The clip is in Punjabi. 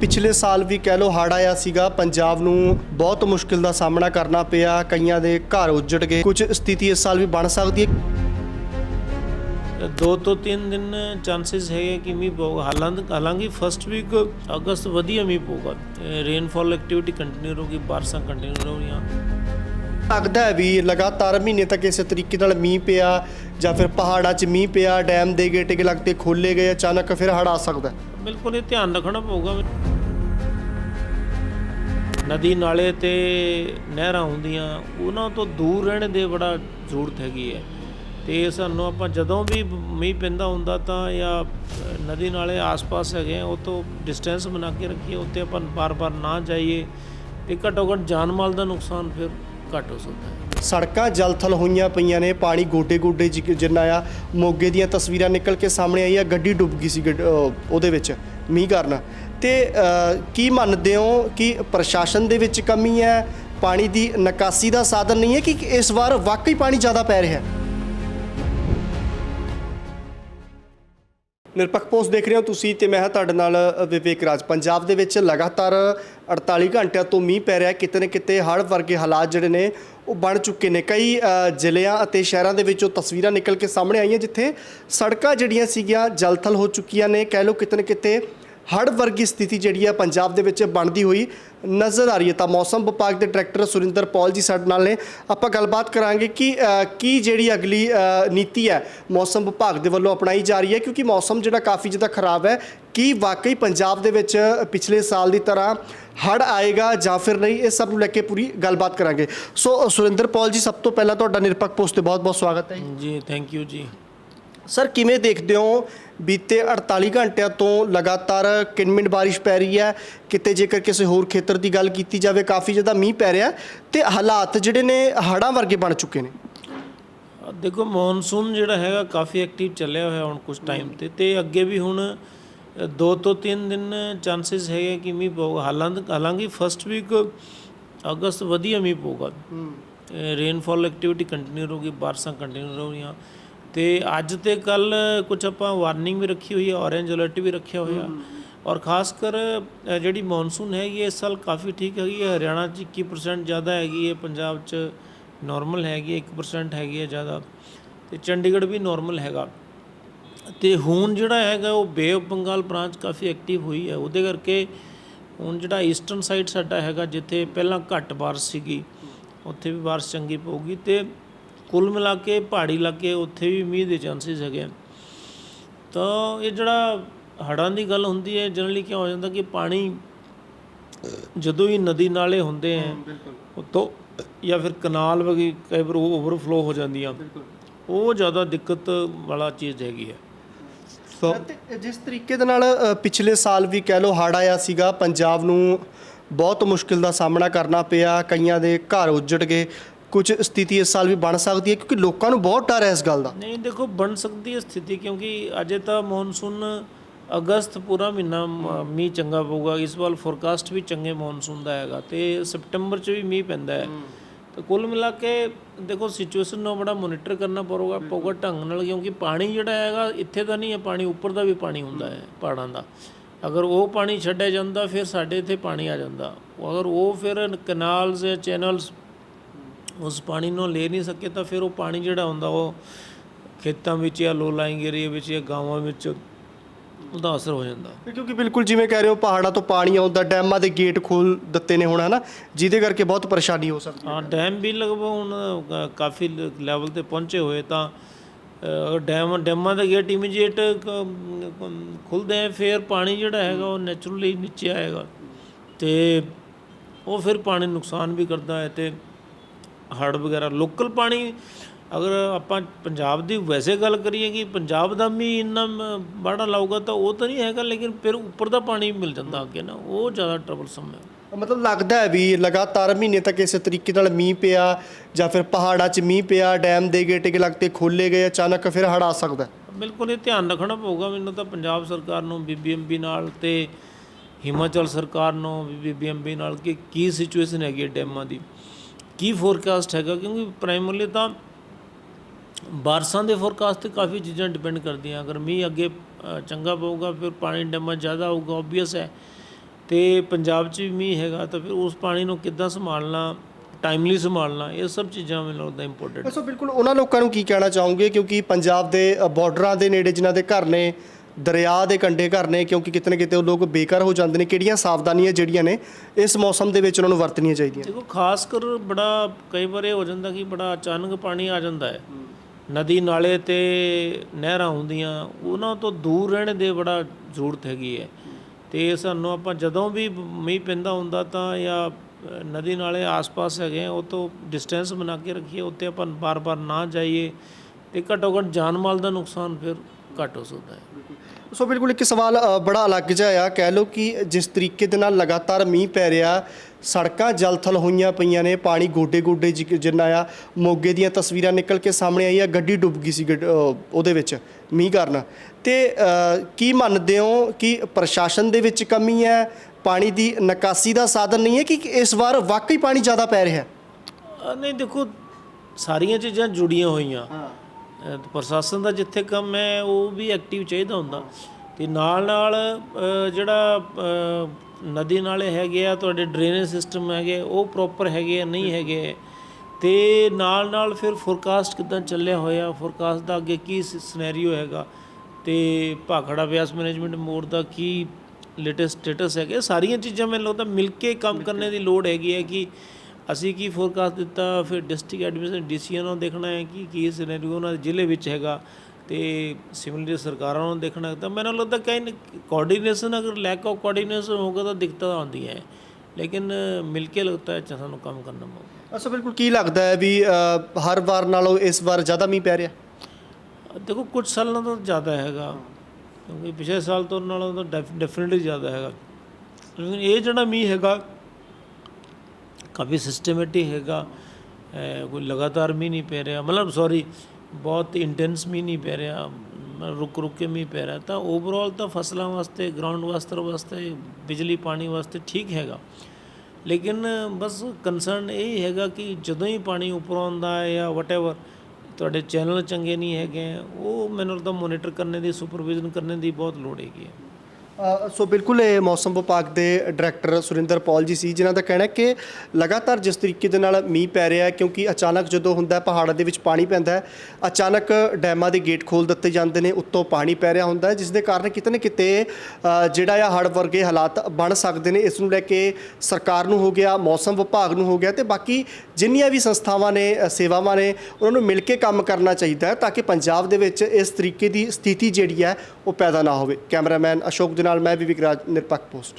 ਪਿਛਲੇ ਸਾਲ ਵੀ ਕਹਿ ਲੋ ਹੜ੍ਹ ਆਇਆ ਸੀਗਾ ਪੰਜਾਬ ਨੂੰ ਬਹੁਤ ਮੁਸ਼ਕਿਲ ਦਾ ਸਾਹਮਣਾ ਕਰਨਾ ਪਿਆ ਕਈਆਂ ਦੇ ਘਰ ਉੱਜੜ ਗਏ। ਕੁਝ ਸਥਿਤੀ ਇਸ ਸਾਲ ਵੀ ਬਣ ਸਕਦੀ ਹੈ। ਦੋ ਤੋਂ ਤਿੰਨ ਦਿਨ ਚਾਂਸਸ ਹੈਗੇ ਕਿ ਮੀਂਹ ਪਊਗਾ। ਹਾਲਾਂਕਿ ਹਾਲਾਂਕਿ ਫਸਟ ਵੀਕ ਅਗਸਤ ਵਧੀਆ ਮੀਂਹ ਪਊਗਾ। ਰੇਨਫਾਲ ਐਕਟੀਵਿਟੀ ਕੰਟੀਨਿਊ ਰਹੂਗੀ ਬਾਰਿਸ਼ਾਂ ਕੰਟੀਨਿਊ ਰਹੂਗੀਆਂ। ਲੱਗਦਾ ਹੈ ਵੀ ਲਗਾਤਾਰ ਮਹੀਨੇ ਤੱਕ ਇਸੇ ਤਰੀਕੇ ਨਾਲ ਮੀਂਹ ਪਿਆ ਜਾਂ ਫਿਰ ਪਹਾੜਾਂ 'ਚ ਮੀਂਹ ਪਿਆ ਡੈਮ ਦੇ ਗੇਟ ਕੇ ਲੱਗਤੇ ਖੋਲੇ ਗਏ ਅਚਾਨਕ ਫਿਰ ਹੜ੍ਹ ਆ ਸਕਦਾ। ਬਿਲਕੁਲ ਇਹ ਧਿਆਨ ਰੱਖਣਾ ਪਊਗਾ। ਨਦੀ ਨਾਲੇ ਤੇ ਨਹਿਰਾਂ ਹੁੰਦੀਆਂ ਉਹਨਾਂ ਤੋਂ ਦੂਰ ਰਹਿਣ ਦੇ ਬੜਾ ਜ਼ਰੂਰਤ ਹੈਗੀ ਹੈ। ਤੇ ਸਾਨੂੰ ਆਪਾਂ ਜਦੋਂ ਵੀ ਮੀਂਹ ਪੈਂਦਾ ਹੁੰਦਾ ਤਾਂ ਜਾਂ ਨਦੀ ਨਾਲੇ ਆਸ-ਪਾਸ ਹੈਗੇ ਆ, ਉਹ ਤੋਂ ਡਿਸਟੈਂਸ ਬਣਾ ਕੇ ਰੱਖੀਏ ਉੱਤੇ ਆਪਾਂ ਬਾਰ-ਬਾਰ ਨਾ ਜਾਈਏ ਤੇ ਘੱਟੋ ਘੱਟ ਜਾਨ ਮਾਲ ਦਾ ਨੁਕਸਾਨ ਫਿਰ ਘੱਟ ਹੋ ਸਕਦਾ ਹੈ। ਸੜਕਾਂ ਜਲਥਲ ਹੋਈਆਂ ਪਈਆਂ ਨੇ ਪਾਣੀ ਗੋਡੇ ਗੋਡੇ ਜਿ- ਜਿੰਨਾ ਆ ਮੋਗੇ ਦੀਆਂ ਤਸਵੀਰਾਂ ਨਿਕਲ ਕੇ ਸਾਹਮਣੇ ਆਈਆਂ ਗੱਡੀ ਡੁੱਬ ਗਈ ਸੀ ਗੱਡ- ਉਹਦੇ ਵਿੱਚ ਮੀਂਹ ਕਾਰਨ। ਤੇ ਕੀ ਮੰਨਦੇ ਹੋ ਕਿ ਪ੍ਰਸ਼ਾਸਨ ਦੇ ਵਿੱਚ ਕਮੀ ਹੈ? ਪਾਣੀ ਦੀ ਨਿਕਾਸੀ ਦਾ ਸਾਧਨ ਨਹੀਂ ਹੈ ਕਿ ਇਸ ਵਾਰ ਵਾਕਈ ਪਾਣੀ ਜ਼ਿਆਦਾ ਪੈ ਰਿਹਾ ਹੈ? ਨਿਰਪੱਖ ਪੋਸਟ ਦੇਖ ਰਹੇ ਹੋ ਤੁਸੀਂ ਤੇ ਮੈਂ ਹਾਂ ਤੁਹਾਡੇ ਨਾਲ ਵਿਵੇਕ ਰਾਜ। ਪੰਜਾਬ ਦੇ ਵਿੱਚ ਲਗਾਤਾਰ 48 ਘੰਟਿਆਂ ਤੋਂ ਮੀਂਹ ਪੈ ਰਿਹਾ ਕਿਤੇ ਨਾ ਕਿਤੇ ਹੜ੍ਹ ਵਰਗੇ ਹਾਲਾਤ ਜਿਹੜੇ ਨੇ, ਉਹ ਬਣ ਚੁੱਕੇ ਨੇ। ਕਈ ਜ਼ਿਲ੍ਹਿਆਂ ਅਤੇ ਸ਼ਹਿਰਾਂ ਦੇ ਵਿੱਚੋਂ ਤਸਵੀਰਾਂ ਨਿਕਲ ਕੇ ਸਾਹਮਣੇ ਆਈਆਂ, ਜਿੱਥੇ ਸੜਕਾਂ ਜਿਹੜੀਆਂ ਸੀਗੀਆਂ ਜਲਥਲ ਹੋ ਚੁੱਕੀਆਂ ਨੇ। ਕਹਿ ਲਓ ਕਿਤੇ ਨਾ ਕਿਤੇ ਹੜ੍ਹ ਵਰਗੀ ਸਥਿਤੀ ਜਿਹੜੀ ਹੈ ਪੰਜਾਬ ਦੇ ਵਿੱਚ ਬਣਦੀ ਹੋਈ ਨਜ਼ਰ ਆ ਰਹੀ ਹੈ। ਤਾਂ ਮੌਸਮ ਵਿਭਾਗ ਦੇ ਡਾਇਰੈਕਟਰ ਸੁਰਿੰਦਰ ਪੌਲ ਜੀ ਸਾਡੇ ਨਾਲ ਨੇ। ਆਪਾਂ ਗੱਲਬਾਤ ਕਰਾਂਗੇ ਕਿ ਕੀ ਜਿਹੜੀ ਅਗਲੀ ਨੀਤੀ ਹੈ ਮੌਸਮ ਵਿਭਾਗ ਦੇ ਵੱਲੋਂ ਅਪਣਾਈ ਜਾ ਰਹੀ ਹੈ। ਕਿਉਂਕਿ ਮੌਸਮ ਜਿਹੜਾ ਕਾਫੀ ਜ਼ਿਆਦਾ ਖਰਾਬ ਹੈ। ਕੀ ਵਾਕਈ ਪੰਜਾਬ ਦੇ ਵਿੱਚ ਪਿਛਲੇ ਸਾਲ ਦੀ ਤਰ੍ਹਾਂ ਹੜ੍ਹ ਆਏਗਾ ਜਾਂ ਫਿਰ ਨਹੀਂ, ਇਹ ਸਭ ਨੂੰ ਲੈ ਕੇ ਪੂਰੀ ਗੱਲਬਾਤ ਕਰਾਂਗੇ। ਸੋ ਸੁਰਿੰਦਰ ਪੌਲ ਜੀ, ਸਭ ਤੋਂ ਪਹਿਲਾਂ ਤੁਹਾਡਾ ਨਿਰਪੱਖ ਪੋਸਟ ਤੇ ਬਹੁਤ-ਬਹੁਤ ਸਵਾਗਤ ਹੈ ਜੀ। ਥੈਂਕ ਯੂ ਜੀ। ਸਰ ਕਿਵੇਂ ਦੇਖਦੇ ਹੋ ਬੀਤੇ 48 ਘੰਟਿਆਂ ਤੋਂ ਲਗਾਤਾਰ ਕਿੰਨਮਿੰਟ ਬਾਰਿਸ਼ ਪੈ ਰਹੀ ਹੈ? ਕਿਤੇ ਜੇਕਰ ਕਿਸੇ ਹੋਰ ਖੇਤਰ ਦੀ ਗੱਲ ਕੀਤੀ ਜਾਵੇ ਕਾਫੀ ਜ਼ਿਆਦਾ ਮੀਂਹ ਪੈ ਰਿਹਾ ਤੇ ਹਾਲਾਤ ਜਿਹੜੇ ਨੇ ਹੜ੍ਹਾਂ ਵਰਗੇ ਬਣ ਚੁੱਕੇ ਨੇ। ਦੇਖੋ ਮੌਨਸੂਨ ਜਿਹੜਾ ਹੈਗਾ ਕਾਫੀ ਐਕਟਿਵ ਚੱਲਿਆ ਹੋਇਆ ਹੁਣ ਕੁਝ ਟਾਈਮ ਤੇ ਤੇ ਅੱਗੇ ਵੀ ਹੁਣ ਦੋ ਤੋਂ ਤਿੰਨ ਦਿਨ ਚਾਂਸਸ ਹੈਗੇ ਕਿ ਮੀਂਹ ਪਊਗਾ। ਹਾਲਾਂਕਿ ਹਾਲਾਂਕਿ ਫਸਟ ਵੀਕ ਅਗਸਤ ਵਧੀਆ ਮੀਂਹ ਪਊਗਾ। ਰੇਨਫਾਲ ਐਕਟੀਵਿਟੀ ਕੰਟੀਨਿਊ ਰਹੂਗੀ ਬਾਰਿਸ਼ਾਂ ਕੰਟੀਨਿਊ ਰਹੂਗੀਆਂ। ਤੇ ਅੱਜ ਤੇ ਕੱਲ ਕੁਝ ਆਪਾਂ ਵਾਰਨਿੰਗ ਵੀ ਰੱਖੀ ਹੋਈ ਹੈ ਔਰੇਂਜ ਅਲਰਟ ਵੀ ਰੱਖਿਆ ਹੋਇਆ। ਔਰ ਖਾਸ ਕਰ ਜਿਹੜੀ ਮੌਨਸੂਨ ਹੈਗੀ ਹੈ ਇਸ ਸਾਲ ਕਾਫੀ ਠੀਕ ਹੈਗੀ ਹੈ। ਹਰਿਆਣਾ 'ਚ 21% ਜ਼ਿਆਦਾ ਹੈਗੀ ਹੈ ਪੰਜਾਬ 'ਚ ਨਾਰਮਲ ਹੈਗੀ ਹੈ 1% ਹੈਗੀ ਹੈ ਜ਼ਿਆਦਾ। ਤੇ ਚੰਡੀਗੜ੍ਹ ਵੀ ਨਾਰਮਲ ਹੈਗਾ। ਤੇ ਹੁਣ ਜਿਹੜਾ ਹੈਗਾ ਉਹ ਬੇ ਆਫ ਬੰਗਾਲ ਬ੍ਰਾਂਚ ਕਾਫੀ ਐਕਟਿਵ ਹੋਈ ਹੈ। ਉਹਦੇ ਕਰਕੇ ਹੁਣ ਜਿਹੜਾ ਈਸਟਰਨ ਸਾਈਡ ਸਾਡਾ ਹੈਗਾ ਜਿੱਥੇ ਪਹਿਲਾਂ ਘੱਟ ਬਾਰਿਸ਼ ਸੀਗੀ ਉੱਥੇ ਵੀ ਬਾਰਿਸ਼ ਚੰਗੀ ਪਊਗੀ। ਤੇ ਕੁੱਲ ਮਿਲਾ ਕੇ ਪਹਾੜੀ ਇਲਾਕੇ ਉੱਥੇ ਵੀ ਮੀਂਹ ਦੇ ਚਾਂਸਸ ਹੈਗੇ। ਤਾਂ ਇਹ ਜਿਹੜਾ ਹੜ੍ਹਾਂ ਦੀ ਗੱਲ ਹੁੰਦੀ ਹੈ ਜਨਰਲੀ ਕੀ ਹੋ ਜਾਂਦਾ ਕਿ ਪਾਣੀ ਜਦੋਂ ਵੀ ਨਦੀ ਨਾਲੇ ਹੁੰਦੇ ਆ ਉਤੋਂ ਜਾਂ ਫਿਰ ਕਨਾਲ ਵਗੀ ਕਈ ਵਾਰ ਓਵਰਫਲੋ ਹੋ ਜਾਂਦੀਆਂ। ਉਹ ਜ਼ਿਆਦਾ ਦਿੱਕਤ ਵਾਲਾ ਚੀਜ਼ ਹੈਗੀ ਹੈ ਸੋ ਜਿਸ ਤਰੀਕੇ ਦੇ ਨਾਲ ਪਿਛਲੇ ਸਾਲ ਵੀ ਕਹਿ ਲਓ ਹੜ੍ਹ ਆਇਆ ਸੀਗਾ ਪੰਜਾਬ ਨੂੰ ਬਹੁਤ ਮੁਸ਼ਕਿਲ ਦਾ ਸਾਹਮਣਾ ਕਰਨਾ ਪਿਆ ਕਈਆਂ ਦੇ ਘਰ ਉੱਜੜ ਗਏ। ਕੁਝ ਸਥਿਤੀ ਇਸ ਸਾਲ ਵੀ ਬਣ ਸਕਦੀ ਹੈ ਕਿਉਂਕਿ ਲੋਕਾਂ ਨੂੰ ਬਹੁਤ ਡਰ ਹੈ ਇਸ ਗੱਲ ਦਾ। ਨਹੀਂ ਦੇਖੋ ਬਣ ਸਕਦੀ ਹੈ ਸਥਿਤੀ ਕਿਉਂਕਿ ਅਜੇ ਤਾਂ ਮੌਨਸੂਨ ਅਗਸਤ ਪੂਰਾ ਮਹੀਨਾ ਮ- ਮੀਂਹ ਚੰਗਾ ਪਊਗਾ। ਇਸ ਵਾਰ ਫੋਰਕਾਸਟ ਵੀ ਚੰਗੇ ਮੌਨਸੂਨ ਦਾ ਹੈਗਾ ਤੇ ਸਪਟੰਬਰ 'ਚ ਵੀ ਮੀਂਹ ਪੈਂਦਾ ਹੈ। ਤਾਂ ਕੁੱਲ ਮਿਲਾ ਕੇ ਦੇਖੋ ਸਿਚੁਏਸ਼ਨ ਨੂੰ ਬੜਾ ਮੋਨੀਟਰ ਕਰਨਾ ਪਊਗਾ ਪਊਗਾ ਢੰਗ ਨਾਲ ਕਿਉਂਕਿ ਪਾਣੀ ਜਿਹੜਾ ਹੈਗਾ ਇੱਥੇ ਤਾਂ ਨਹੀਂ ਹੈ ਪਾਣੀ ਉੱਪਰ ਦਾ ਵੀ ਪਾਣੀ ਹੁੰਦਾ ਹੈ ਪਹਾੜਾਂ ਦਾ। ਅਗਰ ਉਹ ਪਾਣੀ ਛੱਡਿਆ ਜਾਂਦਾ ਫਿਰ ਸਾਡੇ ਇੱਥੇ ਪਾਣੀ ਆ ਜਾਂਦਾ। ਅਗਰ ਉਹ ਫਿਰ ਕਨਾਲਸ ਜਾਂ ਚੈਨਲਸ ਉਸ ਪਾਣੀ ਨੂੰ ਲੈ ਨਹੀਂ ਸਕੇ ਤਾਂ ਫਿਰ ਉਹ ਪਾਣੀ ਜਿਹੜਾ ਹੁੰਦਾ ਉਹ ਖੇਤਾਂ ਵਿੱਚ ਜਾਂ ਲੋ ਲਾਈਂਗ ਏਰੀਆ ਵਿੱਚ ਜਾਂ ਗਾਵਾਂ ਵਿੱਚ ਉਹਦਾ ਅਸਰ ਹੋ ਜਾਂਦਾ। ਕਿਉਂਕਿ ਬਿਲਕੁਲ ਜਿਵੇਂ ਕਹਿ ਰਹੇ ਹੋ ਪਹਾੜਾਂ ਤੋਂ ਪਾਣੀ ਆਉਂਦਾ ਡੈਮਾਂ ਦੇ ਗੇਟ ਖੋਲ ਦਿੱਤੇ ਨੇ ਹੁਣ ਹਨਾ? ਜਿਹਦੇ ਕਰਕੇ ਬਹੁਤ ਪਰੇਸ਼ਾਨੀ ਹੋ ਸਕਦੀ ਹੈ। ਹਾਂ ਡੈਮ ਵੀ ਲਗਭਗ ਹੁਣ ਕਾਫੀ ਲੈਵਲ ਤੇ ਪਹੁੰਚੇ ਹੋਏ ਤਾਂ ਡੈਮ ਡੈਮਾਂ ਦੇ ਗੇਟ ਇਮੀਡੀਏਟ ਖੁੱਲਦੇ ਆ ਫਿਰ ਪਾਣੀ ਜਿਹੜਾ ਹੈਗਾ ਉਹ ਨੇਚਰਲੀ ਨੀਚੇ ਆਏਗਾ ਤੇ ਉਹ ਫਿਰ ਪਾਣੀ ਨੁਕਸਾਨ ਵੀ ਕਰਦਾ ਹੈ ਤੇ ਹੜ੍ਹ ਵਗੈਰਾ ਲੋਕਲ ਪਾਣੀ ਅਗਰ ਆਪਾਂ ਪੰਜਾਬ ਦੀ ਵੈਸੇ ਗੱਲ ਕਰੀਏ ਕਿ ਪੰਜਾਬ ਦਾ ਵੀ ਇੰਨਾ ਬਾੜਾ ਲਾਊਗਾ ਤਾਂ ਉਹ ਤਾਂ ਨਹੀਂ ਹੈਗਾ ਲੇਕਿਨ ਫਿਰ ਉੱਪਰ ਦਾ ਪਾਣੀ ਮਿਲ ਜਾਂਦਾ ਅੱਗੇ ਨਾ ਉਹ ਜ਼ਿਆਦਾ ਟਰਬਲਸਮ ਹੈ ਮਤਲਬ ਲੱਗਦਾ ਹੈ ਵੀ ਲਗਾਤਾਰ ਮਹੀਨੇ ਤੱਕ ਇਸੇ ਤਰੀਕੇ ਨਾਲ ਮੀਂਹ ਪਿਆ ਜਾਂ ਫਿਰ ਪਹਾੜਾਂ 'ਚ ਮੀਂਹ ਪਿਆ ਡੈਮ ਦੇ ਗੇਟ ਕੇ ਲੱਗਤੇ ਖੋਲੇ ਗਏ ਅਚਾਨਕ ਫਿਰ ਹੜ੍ਹ ਆ ਸਕਦਾ। ਬਿਲਕੁਲ ਇਹ ਧਿਆਨ ਰੱਖਣਾ ਪਊਗਾ ਮੈਨੂੰ ਤਾਂ ਪੰਜਾਬ ਸਰਕਾਰ ਨੂੰ ਬੀਬੀਐਮਬੀ ਨਾਲ ਤੇ ਹਿਮਾਚਲ ਸਰਕਾਰ ਨੂੰ ਬੀਬੀਐਮਬੀ ਨਾਲ ਕਿ ਕੀ ਸਿਚੁਏਸ਼ਨ ਹੈਗੀ ਡੈਮਾਂ ਦੀ ਕੀ ਫੋਰਕਾਸਟ ਹੈਗਾ? ਕਿਉਂਕਿ ਪ੍ਰਾਈਮਰਲੀ ਤਾਂ ਬਾਰਸ਼ਾਂ ਦੇ ਫੋਰਕਾਸਟ ਤੇ ਕਾਫੀ ਚੀਜ਼ਾਂ ਡਿਪੈਂਡ ਕਰਦੀਆਂ। ਅਗਰ ਮੀਂਹ ਅੱਗੇ ਚੰਗਾ ਪਊਗਾ ਫਿਰ ਪਾਣੀ ਡੈਮਾਂ ਜ਼ਿਆਦਾ ਆਊਗਾ ਆਬਵੀਅਸ ਹੈ। ਤੇ ਪੰਜਾਬ 'ਚ ਵੀ ਮੀਂਹ ਹੈਗਾ ਤਾਂ ਫਿਰ ਉਸ ਪਾਣੀ ਨੂੰ ਕਿੱਦਾਂ ਸੰਭਾਲਣਾ ਟਾਈਮਲੀ ਸੰਭਾਲਣਾ ਇਹ ਸਭ ਚੀਜ਼ਾਂ ਮੈਨੂੰ ਲੱਗਦਾ ਇੰਪੋਰਟੈਂਟ ਸੋ ਬਿਲਕੁਲ ਉਹਨਾਂ ਲੋਕਾਂ ਨੂੰ ਕੀ ਕਹਿਣਾ ਚਾਹੋਗੇ? ਕਿਉਂਕਿ ਪੰਜਾਬ ਦੇ ਅ, ਬਾਰਡਰਾਂ ਦੇ ਨੇੜੇ ਜਿਨ੍ਹਾਂ ਦੇ ਘਰ ਨੇ ਦਰਿਆ ਦੇ ਕੰਢੇ ਘਰ ਨੇ ਕਿਉਂਕਿ ਕਿਤੇ ਨਾ ਕਿਤੇ ਉਹ ਲੋਕ ਬੇਕਾਰ ਹੋ ਜਾਂਦੇ ਨੇ। ਕਿਹੜੀਆਂ ਸਾਵਧਾਨੀਆਂ ਜਿਹੜੀਆਂ ਨੇ ਇਸ ਮੌਸਮ ਦੇ ਵਿੱਚ ਉਹਨਾਂ ਨੂੰ ਵਰਤਣੀਆਂ ਚਾਹੀਦੀਆਂ? ਦੇਖੋ ਖਾਸ ਕਰ ਬੜਾ ਕਈ ਵਾਰ ਇਹ ਹੋ ਜਾਂਦਾ ਕਿ ਬੜਾ ਅਚਾਨਕ ਪਾਣੀ ਆ ਜਾਂਦਾ ਹੈ। ਨਦੀ ਨਾਲੇ ਤੇ ਨਹਿਰਾਂ ਹੁੰਦੀਆਂ ਉਹਨਾਂ ਤੋਂ ਦੂਰ ਰਹਿਣ ਦੇ ਬੜਾ ਜ਼ਰੂਰਤ ਹੈਗੀ ਹੈ। ਤੇ ਸਾਨੂੰ ਆਪਾਂ ਜਦੋਂ ਵੀ ਮੀਂਹ ਪੈਂਦਾ ਹੁੰਦਾ ਤਾਂ ਜਾਂ ਨਦੀ ਨਾਲੇ ਆਸ-ਪਾਸ ਹੈਗੇ ਆ, ਉਹ ਤੋਂ ਡਿਸਟੈਂਸ ਬਣਾ ਕੇ ਰੱਖੀਏ ਉੱਤੇ ਆਪਾਂ ਬਾਰ-ਬਾਰ ਨਾ ਜਾਈਏ ਤੇ ਘੱਟੋ ਘੱਟ ਜਾਨ ਮਾਲ ਦਾ ਨੁਕਸਾਨ ਫਿਰ ਘੱਟ ਹੋ ਸਕਦਾ ਹੈ। ਸੋ ਬਿਲਕੁਲ ਇੱਕ ਸਵਾਲ ਅ, ਬੜਾ ਅਲੱਗ ਜਿਹਾ ਆ। ਕਹਿ ਲਓ ਕਿ ਜਿਸ ਤਰੀਕੇ ਦੇ ਨਾਲ ਲਗਾਤਾਰ ਮੀਂਹ ਪੈ ਰਿਹਾ ਸੜਕਾਂ ਜਲਥਲ ਹੋਈਆਂ ਪਈਆਂ ਨੇ ਪਾਣੀ ਗੋਡੇ ਗੋਡੇ ਜਿ- ਜਿੰਨਾ ਆ ਮੋਗੇ ਦੀਆਂ ਤਸਵੀਰਾਂ ਨਿਕਲ ਕੇ ਸਾਹਮਣੇ ਆਈਆਂ ਗੱਡੀ ਡੁੱਬ ਗਈ ਸੀ ਗੱਡ- ਅ, ਉਹਦੇ ਵਿੱਚ ਮੀਂਹ ਕਾਰਨ। ਤੇ ਅ, ਕੀ ਮੰਨਦੇ ਹੋ ਕਿ ਪ੍ਰਸ਼ਾਸਨ ਦੇ ਵਿੱਚ ਕਮੀ ਹੈ? ਪਾਣੀ ਦੀ ਨਿਕਾਸੀ ਦਾ ਸਾਧਨ ਨਹੀਂ ਹੈ ਕਿ ਇਸ ਵਾਰ ਵਾਕਈ ਪਾਣੀ ਜ਼ਿਆਦਾ ਪੈ ਰਿਹਾ? ਹੈ ਅ, ਨਹੀਂ ਦੇਖੋ ਸਾਰੀਆਂ ਚੀਜ਼ਾਂ ਜੁੜੀਆਂ ਹੋਈਆਂ। ਪ੍ਰਸ਼ਾਸਨ ਦਾ ਜਿੱਥੇ ਕੰਮ ਹੈ ਉਹ ਵੀ ਐਕਟਿਵ ਚਾਹੀਦਾ ਹੁੰਦਾ। ਤੇ ਨਾਲ ਨਾਲ ਜਿਹੜਾ ਨਦੀ ਨਾਲੇ ਹੈਗੇ ਆ ਤੁਹਾਡੇ ਡਰੇਨੇਜ ਸਿਸਟਮ ਹੈਗੇ ਉਹ ਪ੍ਰੋਪਰ ਹੈਗੇ ਆ ਨਹੀਂ ਹੈਗੇ? ਤੇ ਨਾਲ ਨਾਲ ਫਿਰ ਫੋਰਕਾਸਟ ਕਿਦਾਂ ਚੱਲਿਆ ਹੋਇਆ? ਫੋਰਕਾਸਟ ਦਾ ਅੱਗੇ ਕੀ ਸਿਨੈਰੀਓ ਹੈਗਾ? ਤੇ ਭਾਖੜਾ ਵਿਆਸ ਮੈਨੇਜਮੈਂਟ ਮੋਡ ਦਾ ਕੀ ਲੇਟੈਸਟ ਸਟੇਟਸ ਹੈਗੇ? ਸਾਰੀਆਂ ਚੀਜ਼ਾਂ ਮੈਨੂੰ ਲੱਗਦਾ ਮਿਲ ਕੇ ਕੰਮ ਕਰਨੇ ਦੀ ਲੋੜ ਹੈਗੀ ਹੈ ਕਿ ਅਸੀਂ ਕੀ ਫੋਰਕਾਸਟ ਦਿੱਤਾ? ਫਿਰ ਡਿਸਟ੍ਰਿਕਟ ਐਡਮਿਨਿਸਟ੍ਰੇਸ਼ਨ ਡੀਸੀਆਂ ਨੂੰ ਦੇਖਣਾ ਹੈ ਕਿ ਕੀ ਸਿਨੈਰੀਓ ਉਹਨਾਂ ਦੇ ਜ਼ਿਲ੍ਹੇ ਵਿੱਚ ਹੈਗਾ ਤੇ ਸਿਮਿਲਰ ਸਰਕਾਰਾਂ ਨੂੰ ਦੇਖਣਾ ਤਾਂ ਮੈਨੂੰ ਲੱਗਦਾ ਕਈ ਕੋਆਰਡੀਨੇਸ਼ਨ ਅਗਰ ਲੈਕ ਆਫ ਕੋਆਰਡੀਨੇਸ਼ਨ ਹੋਗਾ ਤਾਂ ਦਿੱਕਤਾਂ ਆਉਂਦੀਆਂ ਹੈ। ਲੇਕਿਨ ਮਿਲ ਕੇ ਲੱਗਦਾ ਹੈ ਸਾਨੂੰ ਕੰਮ ਕਰਨਾ ਪਊਗਾ। ਅੱਛਾ ਬਿਲਕੁਲ ਕੀ ਲੱਗਦਾ ਹੈ ਵੀ ਹਰ ਵਾਰ ਨਾਲੋਂ ਇਸ ਵਾਰ ਜ਼ਿਆਦਾ ਮੀਂਹ ਪੈ ਰਿਹਾ? ਦੇਖੋ ਕੁਝ ਸਾਲਾਂ ਤੋਂ ਜ਼ਿਆਦਾ ਹੈਗਾ। ਕਿਉਂਕਿ ਪਿਛਲੇ ਸਾਲ ਤੋਂ ਨਾਲੋਂ ਤਾਂ ਡੈਫੀਨਿਟਲੀ ਜ਼ਿਆਦਾ ਹੈਗਾ। ਲੇਕਿਨ ਇਹ ਜਿਹੜਾ ਮੀਂਹ ਹੈਗਾ ਕਾਫੀ ਸਿਸਟਮੈਟਿਕ ਹੈਗਾ। ਕੋਈ ਲਗਾਤਾਰ ਮੀਂਹ ਨਹੀਂ ਪੈ ਰਿਹਾ। ਮਤਲਬ ਸੌਰੀ ਬਹੁਤ ਇੰਟੈਂਸ ਮੀਂਹ ਨਹੀਂ ਪੈ ਰਿਹਾ। ਰੁਕ ਰੁਕ ਕੇ ਮੀਂਹ ਪੈ ਰਿਹਾ। ਤਾਂ ਓਵਰਆਲ ਤਾਂ ਫਸਲਾਂ ਵਾਸਤੇ ਗਰਾਊਂਡ ਵਾਸਤੇ ਵਾਸਤੇ, ਬਿਜਲੀ, ਪਾਣੀ ਵਾਸਤੇ ਠੀਕ ਹੈਗਾ। ਲੇਕਿਨ ਬਸ ਕੰਸਰਨ ਇਹ ਹੈਗਾ ਕਿ ਜਦੋਂ ਹੀ ਪਾਣੀ ਉੱਪਰੋਂ ਆਉਂਦਾ ਹੈ ਜਾਂ ਵਟਐਵਰ ਤੁਹਾਡੇ ਚੈਨਲ ਚੰਗੇ ਨਹੀਂ ਹੈਗੇ, ਉਹ ਮੈਨੂੰ ਤਾਂ ਮੋਨੀਟਰ ਕਰਨੇ ਦੀ ਸੁਪਰਵਿਜ਼ਨ ਕਰਨੇ ਦੀ ਬਹੁਤ ਲੋੜ ਹੈਗੀ ਹੈ। ਅ, ਸੋ ਬਿਲਕੁਲ ਇਹ ਮੌਸਮ ਵਿਭਾਗ ਦੇ ਡਾਇਰੈਕਟਰ ਸੁਰਿੰਦਰ ਪੌਲ ਜੀ ਸੀ ਜਿਨ੍ਹਾਂ ਦਾ ਕਹਿਣਾ ਹੈ ਕਿ ਲਗਾਤਾਰ ਜਿਸ ਤਰੀਕੇ ਦੇ ਨਾਲ ਮੀਂਹ ਪੈ ਰਿਹਾ ਹੈ ਕਿਉਂਕਿ ਅਚਾਨਕ ਜਦੋਂ ਹੁੰਦਾ ਹੈ ਪਹਾੜਾਂ ਦੇ ਵਿੱਚ ਪਾਣੀ ਪੈਂਦਾ ਹੈ ਅਚਾਨਕ ਡੈਮਾਂ ਦੇ ਗੇਟ ਖੋਲ ਦਿੱਤੇ ਜਾਂਦੇ ਨੇ ਉੱਤੋਂ ਪਾਣੀ ਪੈ ਰਿਹਾ ਹੁੰਦਾ ਹੈ ਜਿਸ ਦੇ ਕਾਰਨ ਕਿਤੇ ਨਾ ਕਿਤੇ ਅ, ਜਿਹੜਾ ਆ ਹੜ੍ਹ ਵਰਗੇ ਹਾਲਾਤ ਬਣ ਸਕਦੇ ਨੇ ਇਸ ਨੂੰ ਲੈ ਕੇ ਸਰਕਾਰ ਨੂੰ ਹੋ ਗਿਆ ਮੌਸਮ ਵਿਭਾਗ ਨੂੰ ਹੋ ਗਿਆ ਤੇ ਬਾਕੀ ਜਿੰਨੀਆਂ ਵੀ ਸੰਸਥਾਵਾਂ ਨੇ ਅ, ਸੇਵਾਵਾਂ ਨੇ ਉਹਨਾਂ ਨੂੰ ਮਿਲ ਕੇ ਕੰਮ ਕਰਨਾ ਚਾਹੀਦਾ ਹੈ ਤਾਂ ਕਿ ਪੰਜਾਬ ਦੇ ਵਿੱਚ ਇਸ ਤਰੀਕੇ ਦੀ ਸਥਿਤੀ ਜਿਹੜੀ ਹੈ ਉਹ ਪੈਦਾ ਨਾ ਹੋਵੇ। ਕੈਮਰਾਮੈਨ ਅਸ਼ੋਕ ਦੇ ਨਾਲ ਮੈਂ ਵਿਵੇਕ ਰਾਜ ਨਿਰਪੱਖ ਪੋਸਟ